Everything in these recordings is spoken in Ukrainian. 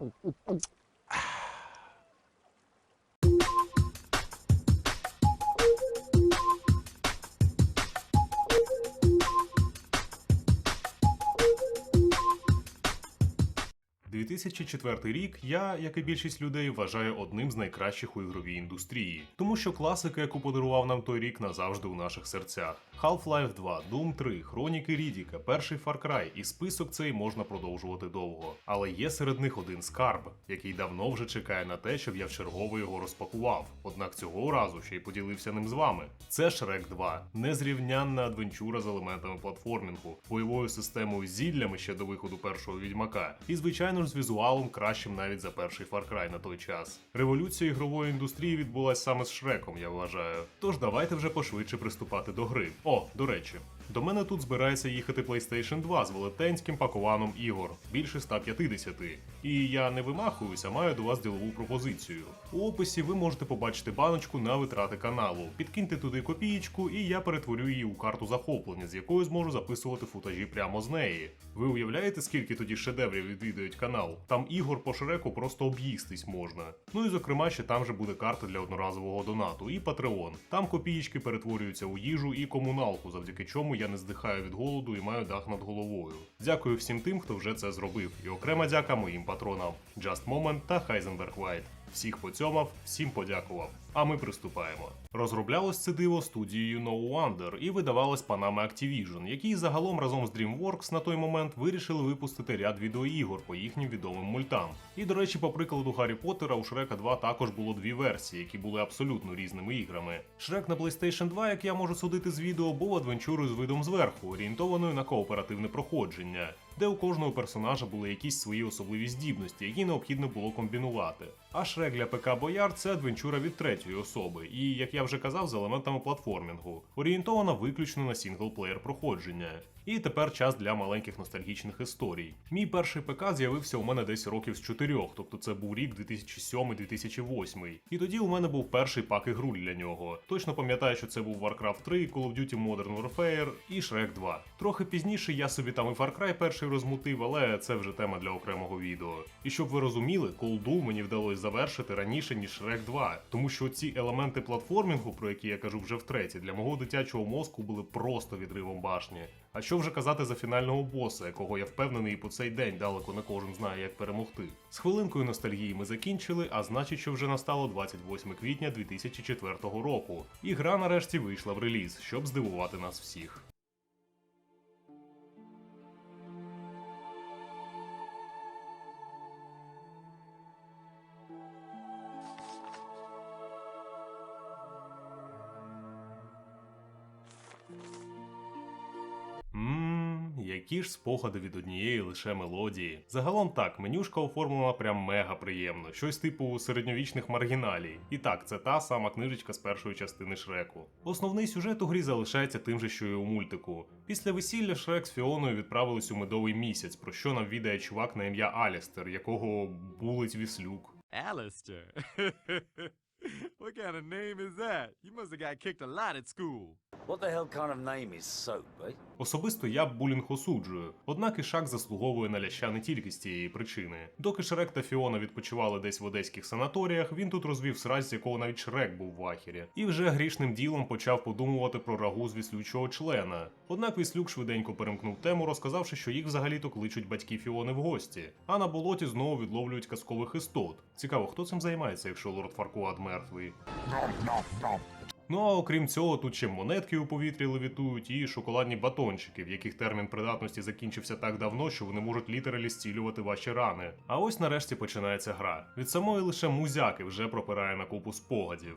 Mm-mm-mm. – 2004 рік я, як і більшість людей, вважаю одним з найкращих у ігровій індустрії, тому що класика, яку подарував нам той рік, назавжди у наших серцях. Half-Life 2, Doom 3, Хроніки Рідіка, перший Far Cry, і список цей можна продовжувати довго. Але є серед них один скарб, який давно вже чекає на те, щоб я вчергово його розпакував. Однак цього разу ще й поділився ним з вами. Це Shrek 2, незрівнянна адвенчура з елементами платформінгу, бойовою системою зіллями ще до виходу першого відьмака, і звичайно ж з візуалом кращим навіть за перший Far Cry на той час. Революція ігрової індустрії відбулася саме з Шреком, я вважаю. Тож давайте вже пошвидше приступати до гри. О, до речі, до мене тут збирається їхати PlayStation 2 з велетенським пакуваном ігор, більше 150. І я не вимахуюся, маю до вас ділову пропозицію. У описі ви можете побачити баночку на витрати каналу. Підкиньте туди копієчку, і я перетворю її у карту захоплення, з якою зможу записувати футажі прямо з неї. Ви уявляєте, скільки тоді шедеврів відвідують канал? Там ігор по шреку просто об'їстись можна. Ну і зокрема, ще там же буде карта для одноразового донату і Patreon. Там копієчки перетворюються у їжу і комуналку, завдяки чому я не здихаю від голоду і маю дах над головою. Дякую всім тим, хто вже це зробив. І окрема дяка моїм патронам Just Moment та Heisenberg White. Всіх поцьомав, всім подякував. А ми приступаємо. Розроблялось це диво студією No Wonder і видавалось панами Activision, які загалом разом з DreamWorks на той момент вирішили випустити ряд відеоігор по їхнім відомим мультам. І до речі, по прикладу Гаррі Поттера у Шрека 2 також було дві версії, які були абсолютно різними іграми. Шрек на PlayStation 2, як я можу судити з відео, був адвенчурою з видом зверху, орієнтованою на кооперативне проходження, де у кожного персонажа були якісь свої особливі здібності, які необхідно було комбінувати. А Шрек для ПК Бояр це адвенчура від третьої особи, і, як я вже казав, з елементами платформінгу, орієнтована виключно на сінглплеєр проходження. І тепер час для маленьких ностальгічних історій. Мій перший ПК з'явився у мене десь років з чотирьох, тобто це був рік 2007-2008. І тоді у мене був перший пак ігруль для нього. Точно пам'ятаю, що це був Warcraft 3, Call of Duty Modern Warfare і Shrek 2. Трохи пізніше я собі там і Far Cry перший розмутив, але це вже тема для окремого відео. І щоб ви розуміли, колду мені вдалося завершити раніше, ніж Shrek 2, тому що ці елементи платформінгу, про які я кажу вже втретє, для мого дитячого мозку були просто відривом башні. А що вже казати за фінального боса, якого я впевнений і по цей день далеко не кожен знає, як перемогти. З хвилинкою ностальгії ми закінчили, а значить, що вже настало 28 квітня 2004 року. І гра нарешті вийшла в реліз, щоб здивувати нас всіх. Які ж спогади від однієї лише мелодії. Загалом так, менюшка оформлена прям мега приємно, щось типу середньовічних маргіналій. І так, це та сама книжечка з першої частини Шреку. Основний сюжет у грі залишається тим же, що і у мультику. Після весілля Шрек з Фіоною відправились у медовий місяць, про що нам відає чувак на ім'я Алістер, якого булить віслюк. Alistair. what kind of name is that? You must have got kicked a lot at school. What the hell kind of name is soap, eh? Особисто я булінг осуджую, однак Ішак заслуговує на ляща не тільки з цієї причини. Доки Шрек та Фіона відпочивали десь в одеських санаторіях, він тут розвів сраз, з якого навіть Шрек був в ахері, і вже грішним ділом почав подумувати про рагу з віслючого члена. Однак віслюк швиденько перемкнув тему, розказавши, що їх взагалі-то кличуть батьки Фіони в гості, а на болоті знову відловлюють казкових істот. Цікаво, хто цим займається, якщо лорд Фаркуад мертвий. Ну а окрім цього, тут ще монетки у повітрі левітують і шоколадні батончики, в яких термін придатності закінчився так давно, що вони можуть літералі зцілювати ваші рани. А ось нарешті починається гра. Від самої лише музяки вже пропирає на купу спогадів.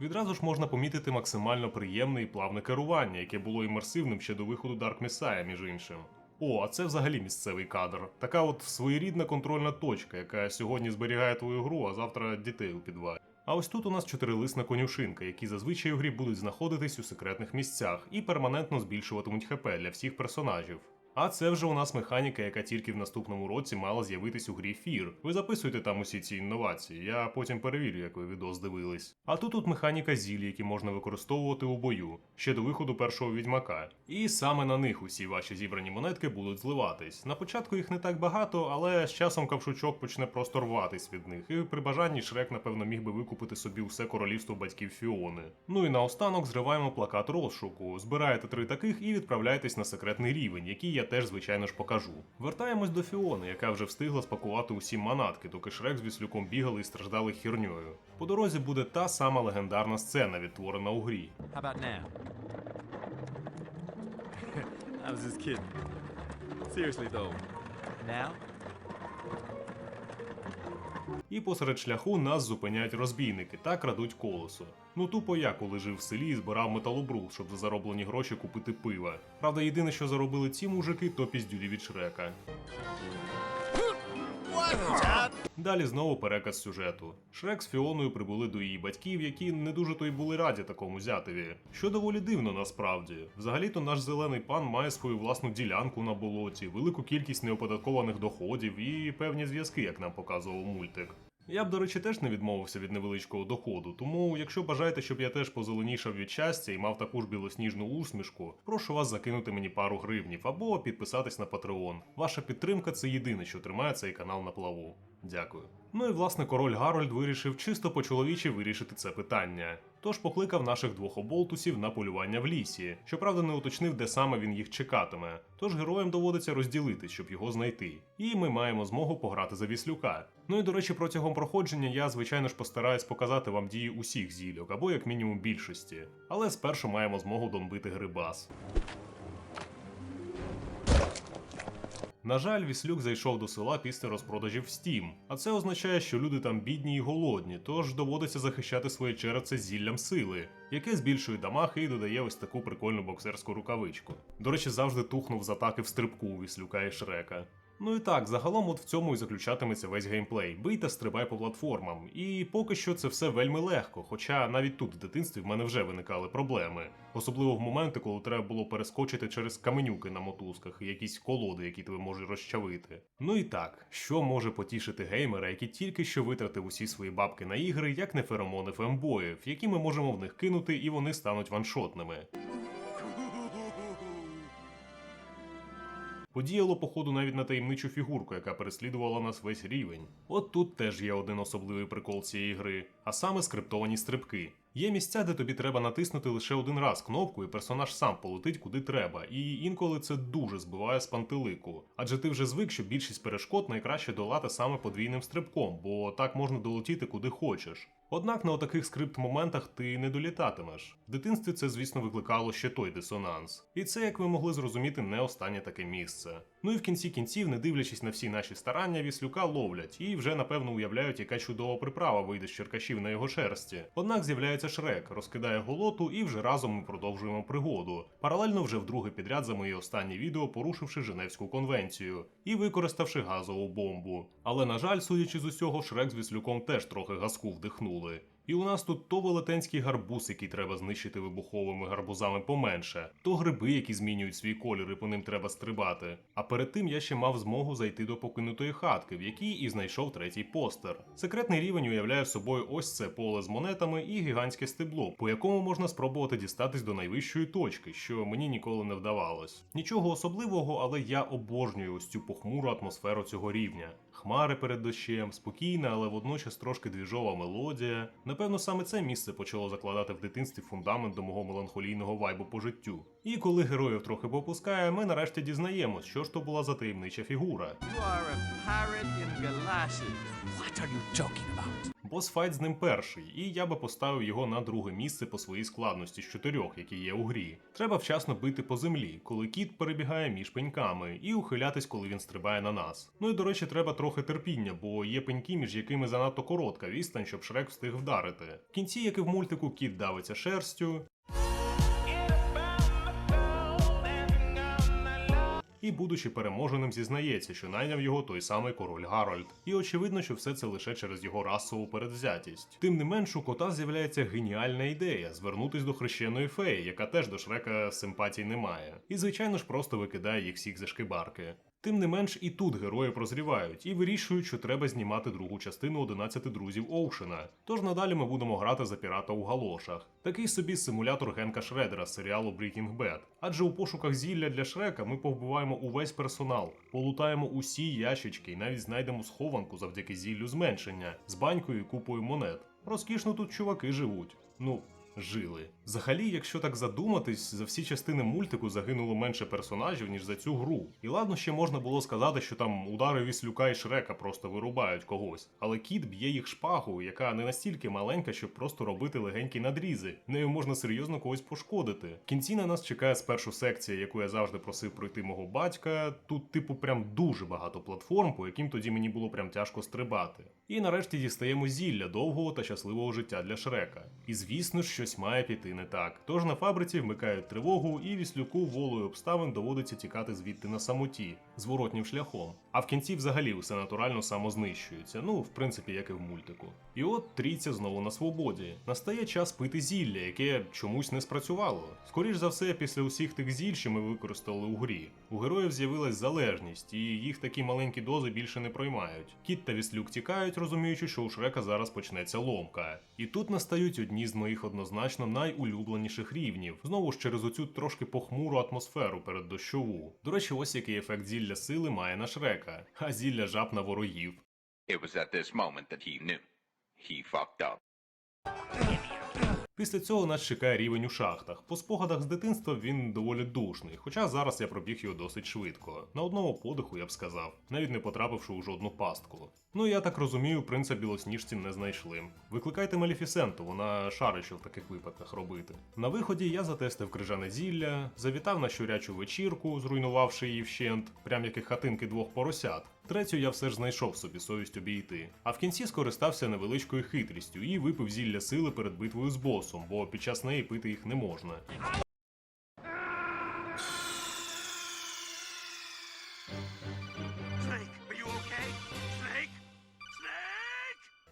Відразу ж можна помітити максимально приємне і плавне керування, яке було імерсивним ще до виходу Dark Messiah, між іншим. О, а це взагалі місцевий кадр. Така от своєрідна контрольна точка, яка сьогодні зберігає твою гру, а завтра дітей у підвалі. А ось тут у нас чотирилисна конюшинка, які зазвичай у грі будуть знаходитись у секретних місцях і перманентно збільшуватимуть ХП для всіх персонажів. А це вже у нас механіка, яка тільки в наступному році мала з'явитись у грі Фір. Ви записуйте там усі ці інновації, я потім перевірю, як ви відос дивились. А тут тут механіка зіль, які можна використовувати у бою ще до виходу першого відьмака. І саме на них усі ваші зібрані монетки будуть зливатись. На початку їх не так багато, але з часом кавшучок почне просто рватись від них. І при бажанні Шрек, напевно, міг би викупити собі усе королівство батьків Фіони. Ну і наостанок зриваємо плакат розшуку, збираєте три таких і відправляєтесь на секретний рівень, який я теж, звичайно ж, покажу. Вертаємось до Фіони, яка вже встигла спакувати усі манатки, доки Шрек з Віслюком бігали і страждали хірньою. По дорозі буде та сама легендарна сцена, відтворена у грі. How about now? I was just kidding. Seriously though. Now? І посеред шляху нас зупиняють розбійники та крадуть колесо. Ну тупо я, коли жив в селі і збирав металобрух, щоб за зароблені гроші купити пива. Правда, єдине, що заробили ці мужики, то піздюлі від шрека. Далі знову переказ сюжету. Шрек з Фіоною прибули до її батьків, які не дуже то й були раді такому зятеві. Що доволі дивно насправді. Взагалі-то наш зелений пан має свою власну ділянку на болоті, велику кількість неоподаткованих доходів і певні зв'язки, як нам показував мультик. Я б, до речі, теж не відмовився від невеличкого доходу, тому якщо бажаєте, щоб я теж позеленішав від щастя і мав таку ж білосніжну усмішку, прошу вас закинути мені пару гривнів або підписатись на Patreon. Ваша підтримка це єдине, що тримає цей канал на плаву. Дякую. Ну і власне король Гарольд вирішив чисто по-чоловічі вирішити це питання. Тож покликав наших двох оболтусів на полювання в лісі. Щоправда, не уточнив, де саме він їх чекатиме. Тож героям доводиться розділитись, щоб його знайти. І ми маємо змогу пограти за віслюка. Ну і до речі, протягом проходження я, звичайно ж, постараюсь показати вам дії усіх зільок, або як мінімум більшості. Але спершу маємо змогу донбити грибас. На жаль, Віслюк зайшов до села після розпродажів Steam, а це означає, що люди там бідні і голодні, тож доводиться захищати своє черевце зіллям сили, яке збільшує дамаг і додає ось таку прикольну боксерську рукавичку. До речі, завжди тухнув з атаки в стрибку у Віслюка і Шрека. Ну і так, загалом от в цьому і заключатиметься весь геймплей. Бий та стрибай по платформам. І поки що це все вельми легко, хоча навіть тут в дитинстві в мене вже виникали проблеми. Особливо в моменти, коли треба було перескочити через каменюки на мотузках якісь колоди, які тебе можуть розчавити. Ну і так, що може потішити геймера, який тільки що витратив усі свої бабки на ігри, як не феромони фембоїв, які ми можемо в них кинути, і вони стануть ваншотними. Подіяло, походу, навіть на таємничу фігурку, яка переслідувала нас весь рівень. От тут теж є один особливий прикол цієї гри, а саме скриптовані стрибки. Є місця, де тобі треба натиснути лише один раз кнопку, і персонаж сам полетить куди треба, і інколи це дуже збиває з пантелику. Адже ти вже звик, що більшість перешкод найкраще долати саме подвійним стрибком, бо так можна долетіти куди хочеш. Однак на отаких скрипт-моментах ти не долітатимеш. В дитинстві це, звісно, викликало ще той дисонанс. І це, як ви могли зрозуміти, не останнє таке місце. Ну і в кінці кінців, не дивлячись на всі наші старання, віслюка ловлять і вже напевно уявляють, яка чудова приправа вийде з черкашів на його шерсті. Однак з'являється Шрек, розкидає голоту, і вже разом ми продовжуємо пригоду. Паралельно вже вдруге підряд за мої останні відео, порушивши Женевську конвенцію і використавши газову бомбу. Але на жаль, судячи з усього, Шрек з віслюком теж трохи газку вдихнули. І у нас тут то велетенський гарбуз, який треба знищити вибуховими гарбузами поменше, то гриби, які змінюють свій колір, і по ним треба стрибати. А перед тим я ще мав змогу зайти до покинутої хатки, в якій і знайшов третій постер. Секретний рівень уявляє собою ось це поле з монетами і гігантське стебло, по якому можна спробувати дістатись до найвищої точки, що мені ніколи не вдавалось. Нічого особливого, але я обожнюю ось цю похмуру атмосферу цього рівня. Хмари перед дощем, спокійна, але водночас трошки двіжова мелодія. Напевно, саме це місце почало закладати в дитинстві фундамент до мого меланхолійного вайбу по життю. І коли героїв трохи попускає, ми нарешті дізнаємось, що ж то була за таємнича фігура. You are a in. What are you talking about? Босфайт з ним перший, і я би поставив його на друге місце по своїй складності з чотирьох, які є у грі. Треба вчасно бити по землі, коли кіт перебігає між пеньками, і ухилятись, коли він стрибає на нас. Ну і до речі, треба трохи терпіння, бо є пеньки, між якими занадто коротка відстань, щоб Шрек встиг вдарити. В кінці, як і в мультику, кіт давиться шерстю. І, будучи переможеним, зізнається, що найняв його той самий король Гарольд. І очевидно, що все це лише через його расову передвзятість. Тим не менш, у кота з'являється геніальна ідея звернутись до хрещеної феї, яка теж до Шрека симпатій не має. І, звичайно ж, просто викидає їх всіх за шкибарки. Тим не менш, і тут герої прозрівають і вирішують, що треба знімати другу частину 11 друзів Оушена. Тож надалі ми будемо грати за пірата у галошах. Такий собі симулятор Генка Шредера з серіалу Breaking Bad. Адже у пошуках зілля для Шрека ми повбиваємо увесь персонал, полутаємо усі ящички і навіть знайдемо схованку завдяки зіллю зменшення з банькою і купою монет. Розкішно тут чуваки живуть. Ну, жили. Взагалі, якщо так задуматись, за всі частини мультику загинуло менше персонажів, ніж за цю гру. І ладно, ще можна було сказати, що там удари Віслюка і Шрека просто вирубають когось. Але кіт б'є їх шпагою, яка не настільки маленька, щоб просто робити легенькі надрізи. Нею можна серйозно когось пошкодити. В кінці на нас чекає спершу секція, яку я завжди просив пройти мого батька. Тут, типу, прям дуже багато платформ, по яким тоді мені було прям тяжко стрибати. І нарешті дістаємо зілля довгого та щасливого життя для Шрека. І звісно щось має піти не так. Тож на фабриці вмикають тривогу, і віслюку волею обставин доводиться тікати звідти на самоті, зворотнім шляхом. А в кінці взагалі все натурально самознищується. Ну, в принципі, як і в мультику. І от трійця знову на свободі. Настає час пити зілля, яке чомусь не спрацювало. Скоріш за все, після усіх тих зіль, що ми використали у грі. У героїв з'явилась залежність, і їх такі маленькі дози більше не проймають. Кіт та віслюк тікають, розуміючи, що у Шрека зараз почнеться ломка. І тут настають одні з моїх однозначно найулюбленіших рівнів. Знову ж через оцю трошки похмуру атмосферу перед дощову. До речі, ось який ефект зілля сили має на Шрека, а зілля жаб на ворогів. It was at this moment that he knew. He fucked up. Після цього нас чекає рівень у шахтах. По спогадах з дитинства він доволі душний, хоча зараз я пробіг його досить швидко. На одному подиху я б сказав, навіть не потрапивши у жодну пастку. Ну я так розумію, принца білосніжці не знайшли. Викликайте Малефісенту, вона шарить, що в таких випадках робити. На виході я затестив крижане зілля, завітав на щурячу вечірку, зруйнувавши її вщент, прям як і хатинки двох поросят. Третю я все ж знайшов собі совість обійти. А в кінці скористався невеличкою хитрістю і випив зілля сили перед битвою з босом, бо під час неї пити їх не можна.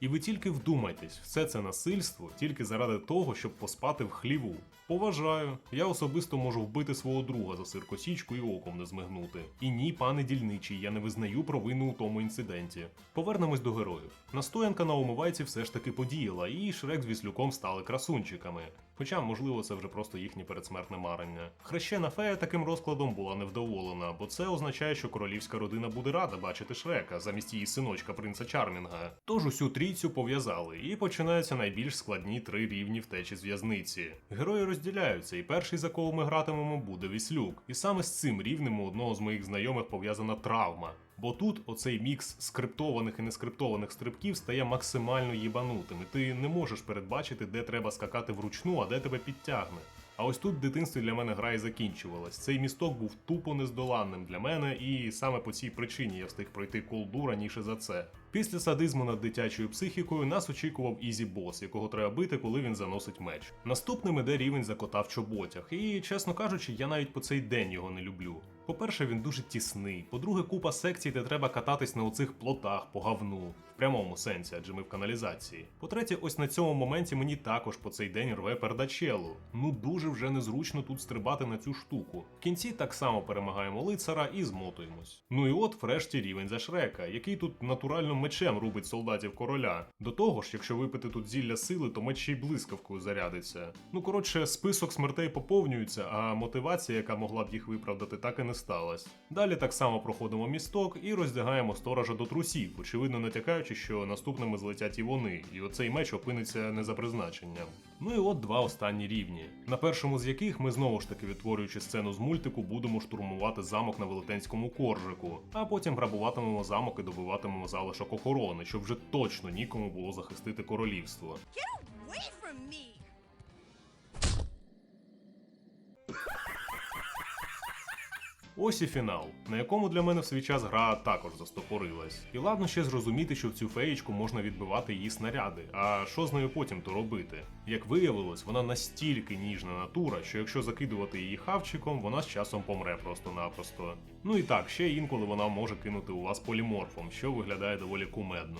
І ви тільки вдумайтесь, все це насильство тільки заради того, щоб поспати в хліву. Поважаю, я особисто можу вбити свого друга за сиркосічку і оком не змигнути. І ні, пане дільничий, я не визнаю провину у тому інциденті. Повернемось до героїв. Настоянка на умивайці все ж таки подіяла, і Шрек з Віслюком стали красунчиками. Хоча, можливо, це вже просто їхнє передсмертне марення. Хрещена фея таким розкладом була невдоволена, бо це означає, що королівська родина буде рада бачити Шрека замість її синочка принца Чармінга. Тож усю трійцю пов'язали, і починаються найбільш складні три рівні втечі з в'язниці. Герої розділяються, і перший, за кого ми гратимемо, буде Віслюк. І саме з цим рівнем у одного з моїх знайомих пов'язана травма. Бо тут оцей мікс скриптованих і нескриптованих стрибків стає максимально їбанутим, і ти не можеш передбачити, де треба скакати вручну, а де тебе підтягне. А ось тут в дитинстві для мене гра і закінчувалась. Цей місток був тупо нездоланним для мене, і саме по цій причині я встиг пройти колду раніше за це. Після садизму над дитячою психікою нас очікував ізі бос, якого треба бити, коли він заносить меч. Наступним іде рівень за кота в чоботях, і чесно кажучи, я навіть по цей день його не люблю. По-перше, він дуже тісний. По-друге, купа секцій, де треба кататись на оцих плотах по говну. Прямому сенсі, адже ми в каналізації. По-третє, ось на цьому моменті мені також по цей день рве пердачелу. Ну дуже вже незручно тут стрибати на цю штуку. В кінці так само перемагаємо лицара і змотуємось. Ну і от врешті рівень за Шрека, який тут натурально мечем рубить солдатів короля. До того ж, якщо випити тут зілля сили, то меч ще й блискавкою зарядиться. Ну коротше, список смертей поповнюється, а мотивація, яка могла б їх виправдати, так і не сталась. Далі так само проходимо місток і роздягаємо сторожа до трусів, очевидно натякаючи, що наступними злетять і вони, і оцей меч опиниться не за призначенням. Ну і от два останні рівні, на першому з яких ми знову ж таки відтворюючи сцену з мультику, будемо штурмувати замок на велетенському коржику, а потім грабуватимемо замок і добиватимемо залишок охорони, щоб вже точно нікому було захистити королівство. away from me! Ось і фінал, на якому для мене в свій час гра також застопорилась. І ладно ще зрозуміти, що в цю феєчку можна відбивати її снаряди. А що з нею потім то робити? Як виявилось, вона настільки ніжна натура, що якщо закидувати її хавчиком, вона з часом помре просто-напросто. Ну і так, ще інколи вона може кинути у вас поліморфом, що виглядає доволі кумедно.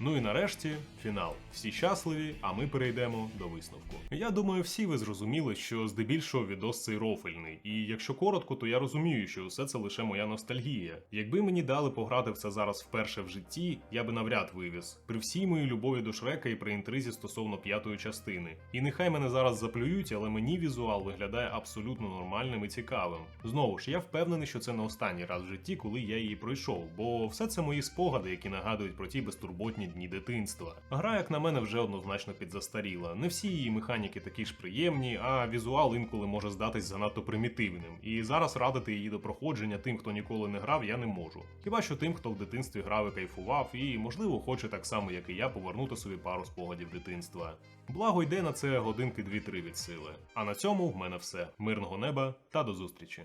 Ну і нарешті фінал. Всі щасливі, а ми перейдемо до висновку. Я думаю, всі ви зрозуміли, що здебільшого відос цей рофельний. І якщо коротко, то я розумію, що все це лише моя ностальгія. Якби мені дали пограти в це зараз вперше в житті, я би навряд вивіз. При всій моїй любові до Шрека і при інтризі стосовно п'ятої частини. І нехай мене зараз заплюють, але мені візуал виглядає абсолютно нормальним і цікавим. Знову ж, я впевнений, що це не останній раз в житті, коли я її пройшов, бо все це мої спогади, які нагадують про ті безтурботні дні дитинства. Гра, як на мене, вже однозначно підзастаріла. Не всі її механіки такі ж приємні, а візуал інколи може здатись занадто примітивним. І зараз радити її до проходження тим, хто ніколи не грав, я не можу. Хіба що тим, хто в дитинстві грав і кайфував, і можливо хоче так само, як і я, повернути собі пару спогадів дитинства. Благо йде на це годинки 2-3 від сили. А на цьому в мене все. Мирного неба та до зустрічі.